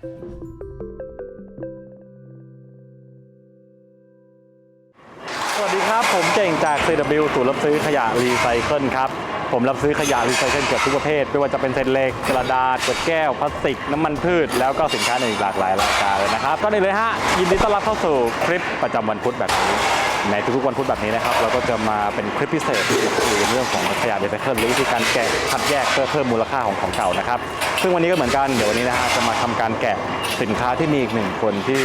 สวัสดีครับ ผมเก่งจาก CW ศูนย์รับซื้อขยะรีไซเคิลครับ ผมรับซื้อขยะรีไซเคิลเกือบทุกประเภท ไม่ว่าจะเป็นเศษเหล็กกระดาษขวดแก้ว พลาสติก น้ำมันพืช แล้วก็สินค้าในอีกหลากหลายรายการเลยนะครับ ก็นี่เลยฮะ ยินดีต้อนรับเข้าสู่คลิปประจำวันพุธแบบนี้ ในทุกๆวันพุธแบบนี้นะครับ เราก็จะมาเป็นคลิปพิเศษที่คุยเรื่องของขยะรีไซเคิลหรือวิธีการแกะคัดแยกเพื่อเพิ่มมูลค่าของของเก่านะครับ ซึ่งวันนี้ก็เหมือนกันเดี๋ยววันนี้นะฮะจะมาทำการแกะสินค้าที่มีอีกหนึ่งคนที่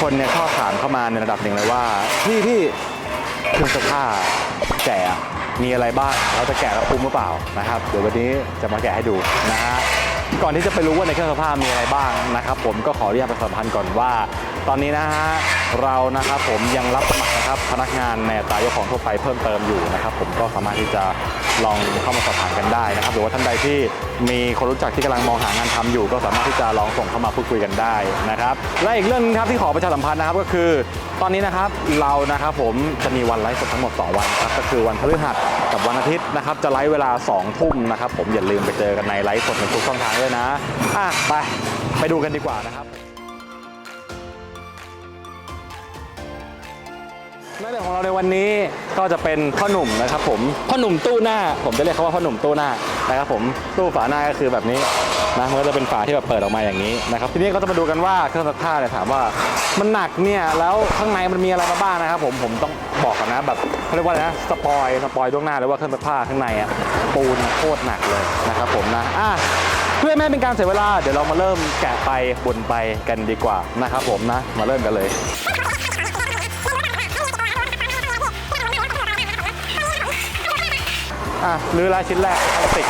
คนเนี่ยข้อถามเข้ามาในระดับหนึ่งเลยว่าพี่พี่เครื่องซักผ้าแกะมีอะไรบ้างเราจะแกะแล้วคุ้มหรือเปล่านะครับ เดี๋ยววันนี้จะมาแกะให้ดูนะฮะก่อนที่จะไปรู้ว่าในเครื่องซักผ้ามีอะไรบ้างนะครับ ผมก็ขออนุญาตประชาสัมพันธ์ก่อนว่า ตอนนี้นะฮะเรานะครับผมยังรับสมัครนะครับพนักงานในตายกของทั่วไปเพิ่มเติมอยู่นะครับ ผมก็สามารถที่จะลองเข้ามาสอบถามกันได้นะครับ หรือว่าท่านใดที่มีคนรู้จักที่กำลังมองหางานทำอยู่ ก็สามารถที่จะลองส่งเข้ามาพูดคุยกันได้นะครับ และอีกเรื่องนึงครับที่ขอประชาสัมพันธ์นะครับก็คือ ตอนนี้นะครับเรานะครับผมจะมีวันไลฟ์สดทั้งหมด 2 วันครับก็คือวันพฤหัสกับวันอาทิตย์นะครับจะไลฟ์เวลา2ทุ่มนะครับผมอย่าลืมไปเจอกันในไลฟ์สดในทุกช่องทางด้วยนะอะไปไปดูกันดีกว่านะครับ แม่เหลือของเราในวันนี้ก็จะเป็นพ่อหนุ่มนะครับผมพ่อหนุ่มตู้หน้า ผมจะเรียกเขาว่าพ่อหนุ่มตู้หน้านะครับผมตู้ฝาหน้าก็คือแบบนี้นะมันก็จะเป็นฝาที่แบบเปิดออกมาอย่างนี้นะครับทีนี้ก็จะมาดูกันว่าเครื่องซักผ้าเนี่ยถามว่ามันหนักเนี่ยแล้วข้างในมันมีอะไรมาบ้างนะครับผมผมต้องบอกก่อนนะแบบเขาเรียกว่าอะไรนะสปอยสปอยล่วงหน้าเลยว่าเครื่องซักผ้าข้างในอะปูนโคตรหนักเลยนะครับผมนะอะเพื่อไม่ให้เป็นการเสียเวลาเดี๋ยวเรามาเริ่มแกะไปบนไปกันดีกว่านะครับผมนะมาเริ่มกันเลย อะรื้อรายชิ้นแรกพลาสติก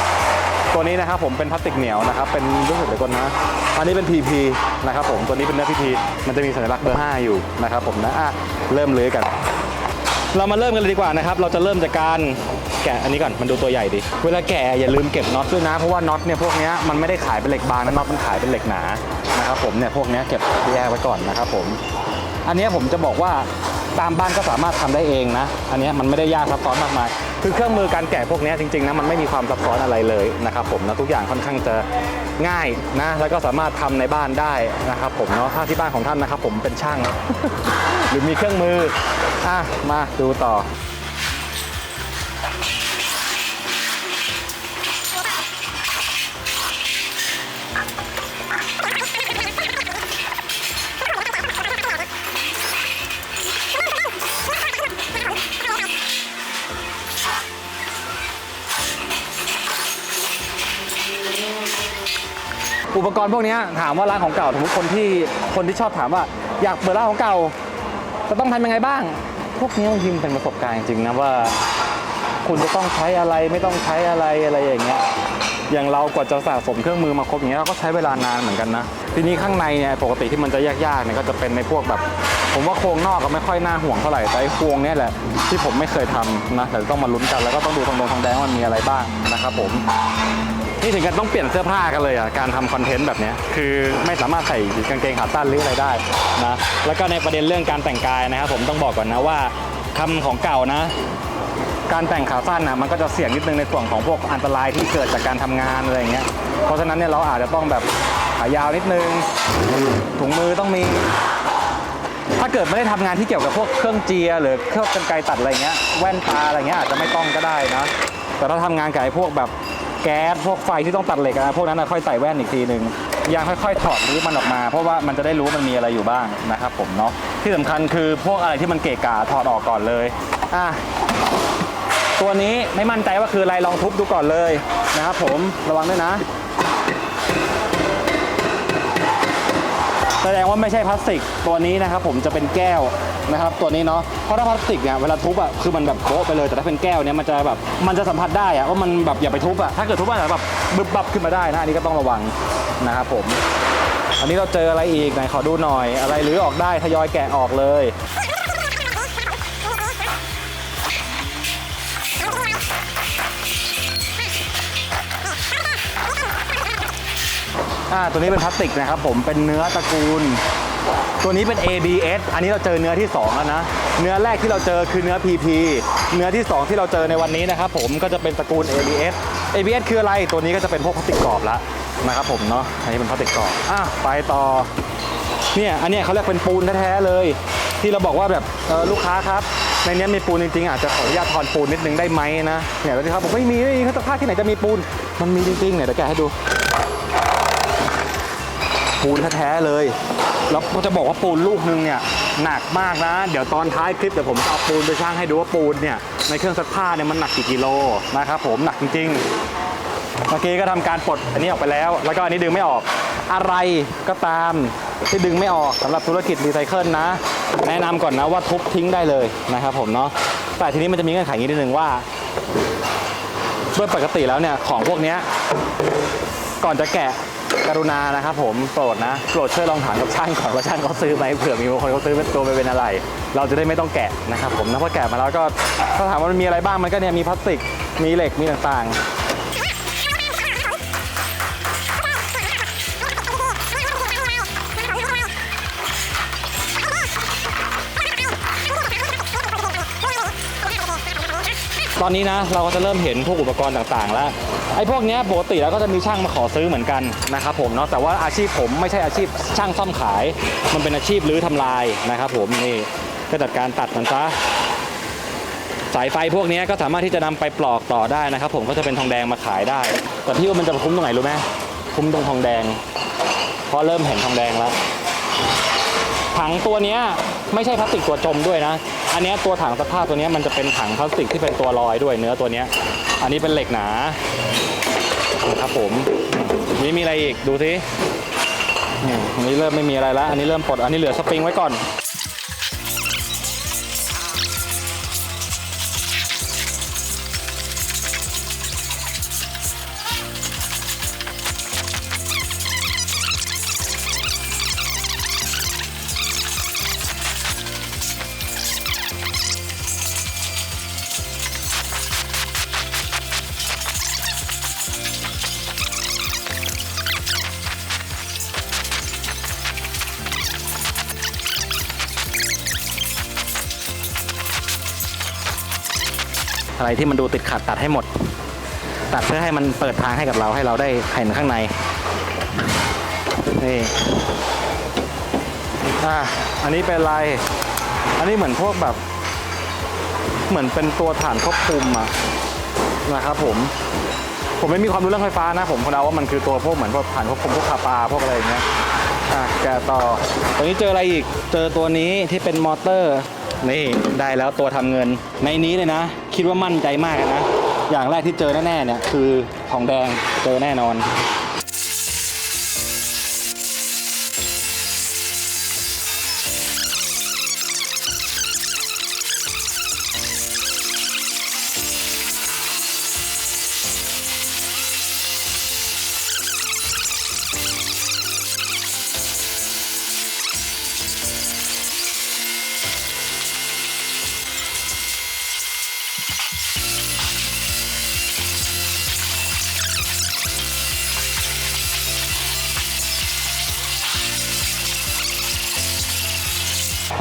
ตัวนี้นะครับผมเป็นพลาสติกเหนียวนะครับ เป็นรู้สึกเดี๋ยวก่อนนะ อันนี้เป็น PP นะครับผม ตัวนี้เป็นเนื้อ PP มันจะมีสัญลักษณ์เบอร์5อยู่นะครับผมนะอะเริ่มรื้อกัน เรามาเริ่มกันเลยดีกว่านะครับ เราจะเริ่มจากการแกะอันนี้ก่อน มันดูตัวใหญ่ดิ เวลาแกะอย่าลืมเก็บน็อตด้วยนะ เพราะว่าน็อตเนี่ยพวกนี้มันไม่ได้ขายเป็นเหล็กบางนะน็อตมันขายเป็นเหล็กหนา นะครับผมเนี่ยพวกนี้เก็บแยกไว้ก่อนนะครับผม อันนี้ผมจะบอกว่าตามบ้านก็สามารถทำได้เองนะ อันนี้มันไม่ได้ยากซับซ้อนมากมาย คือเครื่องมือการแกะพวกนี้จริงๆนะมันไม่มีความซับซ้อนอะไรเลยนะครับผมนะทุกอย่างค่อนข้างจะง่ายนะแล้วก็สามารถทำในบ้านได้นะครับผมเนาะถ้าที่บ้านของท่านนะครับผมเป็นช่าง หรือมีเครื่องมืออะมาดูต่อ อุปกรณ์พวกนี้ถามว่าร้านของเก่าสมมติคนที่คนที่ชอบถามว่า อยากเปิดร้านของเก่า จะต้องทำยังไงบ้าง พวกนี้บางทีมันเป็นประสบการณ์จริงๆนะว่า คุณจะต้องใช้อะไรไม่ต้องใช้อะไรอะไรอย่างเงี้ยอย่างเรากว่าจะสะสมเครื่องมือมาครบอย่างเงี้ยเราก็ใช้เวลานานเหมือนกันนะทีนี้ข้างในเนี่ยปกติที่มันจะยากๆเนี่ยก็จะเป็นในพวกแบบ ผมว่าโครงนอกก็ไม่ค่อยน่าห่วงเท่าไหร่แต่โครงเนี่ยแหละที่ผมไม่เคยทำนะแต่ต้องมาลุ้นกันแล้วก็ต้องดูทองแดงทองแดงว่ามันมีอะไรบ้างนะครับผม นี่ถึงกันต้องเปลี่ยนเสื้อผ้ากันเลยอะการทำคอนเทนต์แบบเนี้ยคือไม่สามารถใส่กางเกงขาสั้นหรืออะไรได้นะแล้วก็ในประเด็นเรื่องการแต่งกายนะครับผมต้องบอกก่อนนะว่าทำของเก่านะ การแต่งขาสั้นนะมันก็จะเสี่ยงนิดนึงในส่วนของพวกอันตรายที่เกิดจากการทำงานอะไรอย่างเงี้ย เพราะฉะนั้นเนี่ยเราอาจจะต้องแบบขายาวนิดนึง ถุงมือต้องมี ถ้าเกิดไม่ได้ทำงานที่เกี่ยวกับพวกเครื่องเจียร์หรือเครื่องกรรไกรตัดอะไรเงี้ย แว่นตาอะไรเงี้ยอาจจะไม่ต้องก็ได้นะ แต่ถ้าทำงานกับไอ้พวกแบบ แก๊สพวกไฟที่ต้องตัดเหล็กอะพวกนั้นนะค่อยใส่แว่นอีกทีหนึ่งยังค่อยๆ ถอดรื้อมันออกมา เพราะว่ามันจะได้รู้ว่ามันมีอะไรอยู่บ้างนะครับผมเนาะที่สำคัญคือพวกอะไรที่มันเกะกะถอดออกก่อนเลยอะตัวนี้ไม่มั่นใจว่าคืออะไรลองทุบดูก่อนเลยนะครับผมระวังด้วยนะ แสดงว่าไม่ใช่พลาสติกตัวนี้นะครับผมจะเป็นแก้ว นะครับตัวนี้เนาะเพราะถ้าพลาสติกเนี่ยเวลาทุบอะคือมันแบบโบ๊ะไปเลยแต่ถ้าเป็นแก้วเนี่ยมันจะแบบมันจะสัมผัสได้อะว่ามันแบบอย่าไปทุบอะถ้าเกิดทุบอะแบบบึบบับขึ้นมาได้นะอันนี้ก็ต้องระวังนะครับผมอันนี้เราเจออะไรอีกไหนขอดูหน่อย อะไรหรือออกได้ทยอยแกะออกเลยอ่าตัวนี้เป็นพลาสติกนะครับผมเป็นเนื้อตระกูล ตัวนี้เป็น ABS อันนี้เราเจอเนื้อที่2แล้วนะ เนื้อแรกที่เราเจอคือเนื้อ PP เนื้อที่ 2 ที่เราเจอในวันนี้นะครับผมก็จะเป็นตระกูล ABS ABS คืออะไร ตัวนี้ก็จะเป็นพวกพลาสติกกรอบละนะครับผมเนาะ อันนี้เป็นพลาสติกกรอบอะไปต่อ เนี่ยอันนี้เขาเรียกเป็นปูนแท้ๆเลย ที่เราบอกว่าแบบลูกค้าครับในนี้มีปูนจริงๆอาจจะขออนุญาตทอนปูนนิดนึงได้ไหมนะ เนี่ยแล้วที่เขาบอกไม่มีไม่มีเขาจะพาดที่ไหนจะมีปูน มันมีจริงๆเนี่ยเดี๋ยวแกให้ดูปูนแท้ๆเลย แล้วจะบอกว่าปูนลูกนึงเนี่ยหนักมากนะ เดี๋ยวตอนท้ายคลิปเดี๋ยวผมจะเอาปูนไปช่างให้ดูว่าปูนเนี่ยในเครื่องซักผ้าเนี่ยมันหนักกี่กิโลนะครับผมหนักจริงๆ เมื่อกี้ก็ทำการปลดอันนี้ออกไปแล้ว แล้วก็อันนี้ดึงไม่ออกอะไรก็ตามที่ดึงไม่ออกสำหรับธุรกิจรีไซเคิลนะ แนะนำก่อนนะว่าทุบทิ้งได้เลยนะครับผมเนาะแต่ทีนี้มันจะมีเงื่อนไขอย่างนี้นิดนึงว่าโดยปกติแล้วเนี่ยของพวกนี้ก่อนจะแกะ กรุณานะครับผมโปรดนะโปรดช่วยลองถามกับช่างก่อนว่าช่างเขาซื้อไหมเผื่อมีบางคนเขาซื้อเป็นตัวไปเป็นอะไร เราจะได้ไม่ต้องแกะนะครับผมนะพราะแกะมาแล้วก็ถ้าถามว่ามันมีอะไรบ้างมันก็เนี่ยมีพลาสติกมีเหล็กมีต่างๆ ตอนนี้นะเราก็จะเริ่มเห็นพวกอุปกรณ์ต่างๆ แล้วไอ้พวกนี้ปกติแล้วก็จะมีช่างมาขอซื้อเหมือนกันนะครับผมเนาะแต่ว่าอาชีพผมไม่ใช่อาชีพช่างซ่อมขาย มันเป็นอาชีพรื้อทำลายนะครับผมนี่ก็จัดการตัดมันซะสายไฟพวกนี้ก็สามารถที่จะนำไปปลอกต่อได้นะครับ ผมก็จะเป็นทองแดงมาขายได้ แต่ที่ว่ามันจะคุ้มตรงไหนรู้ไหมคุ้มตรงทองแดงเพราะเริ่มเห็นทองแดงแล้วถังตัวนี้ไม่ใช่พลาสติกตัวจมด้วยนะ อันนี้ตัวถังสภาพตัวนี้มันจะเป็นถังพลาสติกที่เป็นตัวลอยด้วยเนื้อตัวนี้ อันนี้เป็นเหล็กหนานะครับผมนี่มีอะไรอีกดูสินี่อันนี้เริ่มไม่มีอะไรแล้วอันนี้เริ่มปลดอันนี้เหลือสปริงไว้ก่อน อะไรที่มันดูติดขัดตัดให้หมด ตัดเพื่อให้มันเปิดทางให้กับเราให้เราได้เห็นข้างในนี่อะอันนี้เป็นอะไรอันนี้เหมือนพวกแบบ เหมือนเป็นตัวฐานควบคุมอะนะครับผมผมไม่มีความรู้เรื่องไฟฟ้านะ ผมคนเอาว่ามันคือตัวพวกเหมือนพวกฐานควบคุมพวกคาปาพวกอะไรอย่างเงี้ยอะแกะต่อตัวนี้เจออะไรอีก เจอตัวนี้ที่เป็นมอเตอร์ นี่ได้แล้วตัวทำเงิน ในนี้เลยนะ คิดว่ามั่นใจมากนะ อย่างแรกที่เจอแน่ๆเนี่ยคือทองแดงเจอแน่นอน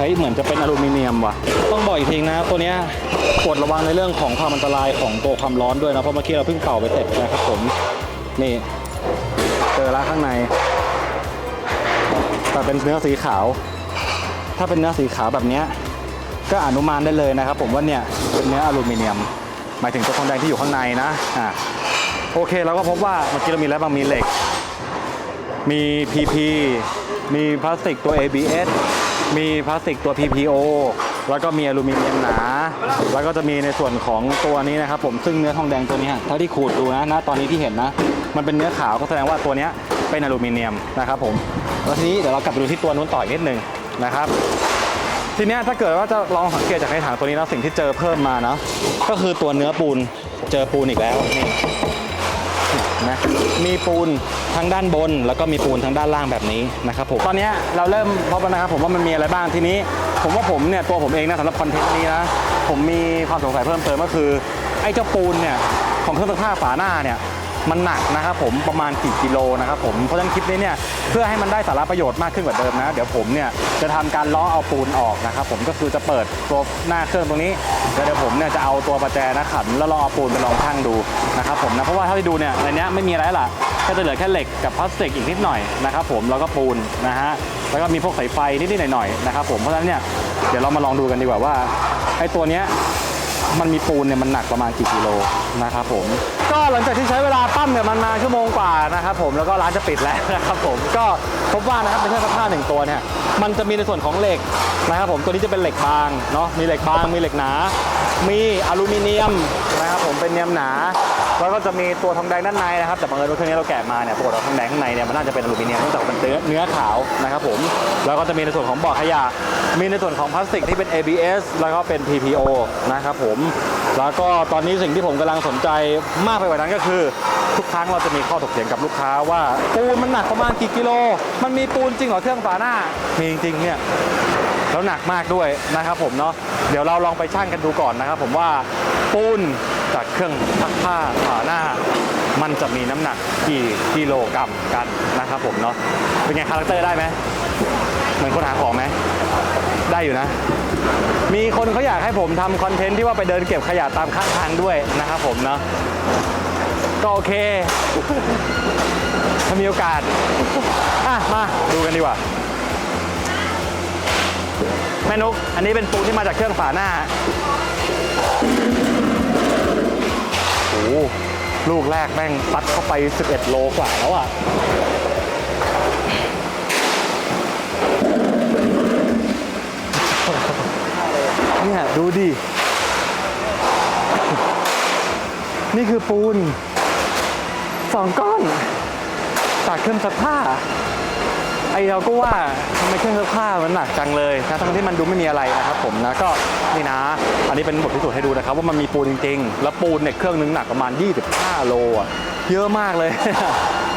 เฮ้ยเหมือนจะเป็นอลูมิเนียมว่ะ ต้องบอกอีกทีนะ ตัวเนี้ยกดระวังในเรื่องของความอันตรายของตัวความร้อนด้วยนะ เพราะเมื่อกี้เราเพิ่งเป่าไปเสร็จนะครับผม นี่ เจอล้วข้างใน แต่เป็นเนื้อสีขาว ถ้าเป็นเนื้อสีขาวแบบเนี้ยก็อนุมานได้เลยนะครับผมว่าเนี่ยเป็นเนื้ออลูมิเนียม หมายถึงตัวทองแดงที่อยู่ข้างในนะอะโอเคเราก็พบว่าเมื่อกี้เรามีแล้วบางมีเหล็ก มี PP มีพลาสติกตัว ABS มีพลาสติกตัว PPO แล้วก็มีอลูมิเนียมหนา แล้วก็จะมีในส่วนของตัวนี้นะครับผมซึ่งเนื้อทองแดงตัวนี้เท่าที่ขูดดูนะนะตอนนี้ที่เห็นนะ มันเป็นเนื้อขาวก็แสดงว่าตัวนี้เป็นอลูมิเนียมนะครับผมแล้วทีนี้เดี๋ยวเรากลับไปดูที่ตัวนู้นต่ออีกนิดนึงนะครับทีนี้ถ้าเกิดว่าจะลองสังเกตจากในถังตัวนี้แล้วสิ่งที่เจอเพิ่มมานะก็คือตัวเนื้อปูนเจอปูนอีกแล้วนี่ นะมีปูนทั้งด้านบน แล้วก็มีปูนทั้งด้านล่างแบบนี้นะครับผมตอนนี้เราเริ่มพบแล้วนะครับผมว่ามันมีอะไรบ้างทีนี้ ผมว่าผมเนี่ยตัวผมเองนะสำหรับคอนเทนต์นี้นะผมมีความสงสัยเพิ่มเติมก็คือไอ้เจ้าปูนเนี่ยของเครื่องซักผ้าฝาหน้าเนี่ย มันหนักนะครับผมประมาณกี่กิโลนะครับผมเพราะฉะนั้นคลิปนี้เนี่ยเพื่อให้มันได้สาระประโยชน์มากขึ้นกว่าเดิมนะ เดี๋ยวผมเนี่ยจะทำการล้อเอาปูนออกนะครับผมก็คือจะเปิดตัวหน้าเครื่องตรงนี้แล้วเดี๋ยวผมเนี่ยจะเอาตัวประแจนะขันแล้วลองเอาปูนไปลองชั่งดูนะครับผมนะเพราะว่าเท่าที่ดูเนี่ยในเนี้ยไม่มีอะไรละก็จะเหลือแค่เหล็กกับพลาสติกอีกนิดหน่อยนะครับผมแล้วก็ปูนนะฮะแล้วก็มีพวกสายไฟนิดๆหน่อยๆนะครับผมเพราะฉะนั้นเนี่ยเดี๋ยวเรามาลองดูกันดีกว่าว่าไอ้ตัวเนี้ย มันมีปูนเนี่ยมันหนักประมาณกี่กิโลนะครับผม ก็หลังจากที่ใช้เวลาปั้มเนี่ยมันมาชั่วโมงกว่านะครับผมแล้วก็ร้านจะปิดแล้วนะครับผมก็พบว่านะครับเป็นเครื่องซักผ้าหนึ่งตัวเนี่ยมันจะมีในส่วนของเหล็กนะครับผมตัวนี้จะเป็นเหล็กบางเนาะมีเหล็กบางมีเหล็กหนา มีอลูมิเนียมนะครับผมเป็นเนียมหนาแล้วก็จะมีตัวทองแดงด้านในนะครับแต่บังเอิญว่าเครื่องนี้เราแกะมาเนี่ยปรากฏว่าทองแดงข้างในเนี่ยมันน่าจะเป็นอลูมิเนียมเนื่องจากมันเนื้อเนื้อขาวนะครับผมแล้วก็จะมีในส่วนของบ่อขยะ มีในส่วนของพลาสติกที่เป็น ABS แล้วก็เป็น PPO นะครับผม แล้วก็ตอนนี้สิ่งที่ผมกำลังสนใจมากไปกว่านั้นก็คือ ทุกครั้งเราจะมีข้อถกเถียงกับลูกค้าว่า ปูนมันหนักประมาณกี่กิโล มันมีปูนจริงเหรอเครื่องฝาหน้า มีจริงเนี่ยแล้วหนักมากด้วยนะครับผมเนาะเดี๋ยวเราลองไปชั่งกันดูก่อนนะครับผมว่าปูนจากเครื่องซักผ้าฝาหน้า มันจะมีน้ำหนักกี่กิโลกรัมกันนะครับผมเนาะเป็นไงคาแรคเตอร์ได้ไหมเหมือนคนหาของไหม ได้อยู่นะ มีคนเขาอยากให้ผมทำคอนเทนต์ที่ว่าไปเดินเก็บขยะตามข้างทางด้วยนะครับผมเนาะก็โอเค ถ้ามีโอกาสอะมาดูกันดีกว่า แม่นุกอันนี้เป็นปูที่มาจากเครื่องฝาหน้าโอ้โหลูกแรกแม่งซัดเข้าไป 11 โลกว่าแล้วอะ เนี่ย ดูดิ นี่คือปูนสองก้อนจากเครื่องซักผ้า ไอเราก็ว่าทำไมเครื่องซักผ้ามันหนักจังเลยนะทั้งที่มันดูไม่มีอะไรนะครับผมนะก็นี่นะ อันนี้เป็นบทพิสูจน์ให้ดูนะครับ ว่ามันมีปูนจริงๆ แล้วปูนเนี่ยเครื่องนึงหนักประมาณ 25 โลอะเยอะมากเลย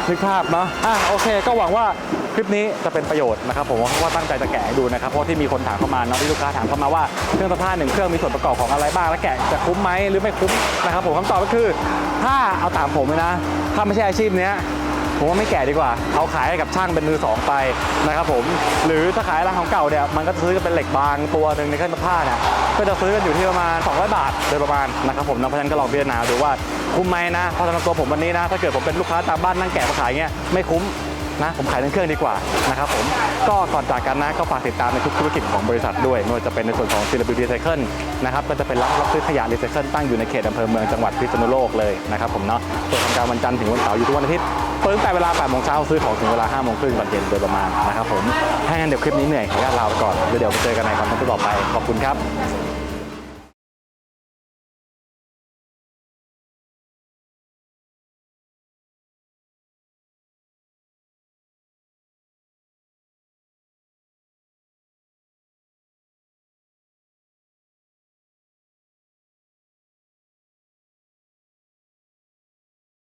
นึกภาพเนาะอะโอเค ก็หวังว่า คลิปนี้จะเป็นประโยชน์นะครับผมเพราะว่าตั้งใจจะแกะดูนะครับเพราะที่มีคนถามเข้ามาเนาะที่ลูกค้าถามเข้ามาว่าเครื่องซักผ้าหนึ่งเครื่องมีส่วนประกอบของอะไรบ้างและแกะจะคุ้มไหมหรือไม่คุ้มนะครับผมคำตอบก็คือถ้าเอาตามผมเลยนะ ถ้าไม่ใช่อาชีพเนี้ยผมว่าไม่แก่ดีกว่าเอาขายให้กับช่างเป็นมือสองไปนะครับผม หรือถ้าขายร้านของเก่าเนี่ย มันก็จะซื้อกันเป็นเหล็กบางตัวหนึ่งในเครื่องซักผ้าเนี่ย ก็จะซื้อกันอยู่ที่ประมาณ 200 บาทโดยประมาณนะครับผมนะเพราะฉะนั้นก็ลองพิจารณาดูว่าคุ้มไหมนะ เพราะสำหรับตัวผมวันนี้นะ ถ้าเกิดผมเป็นลูกค้าตามบ้านนั่งแกะมาขายเงี้ยไม่คุ้ม นะผมขายทั้งเครื่องดีกว่านะครับผมก็ก่อนจากกันนะก็ฝากติดตามในทุกธุรกิจของบริษัทด้วยไม่ว่าจะเป็นในส่วนของ CW Recycle นะครับก็จะเป็นร้านรับซื้อขยะรีไซเคิลตั้งอยู่ในเขตอำเภอเมืองจังหวัดพิษณุโลกเลยนะครับผมเนาะเปิดทำการวันจันทร์ถึงวันเสาร์อยู่ทุกวันอาทิตย์เปิดตั้งแต่เวลา8โมงเช้าซื้อของถึงเวลา5โมงครึ่งตอนเย็นโดยประมาณนะครับผมถ้างั้นเดี๋ยวคลิปนี้เหนื่อยขออนุญาตลาไปก่อนเดี๋ยวเดี๋ยวไปเจอกันในคอนเทนต์ต่อไปขอบคุณครับ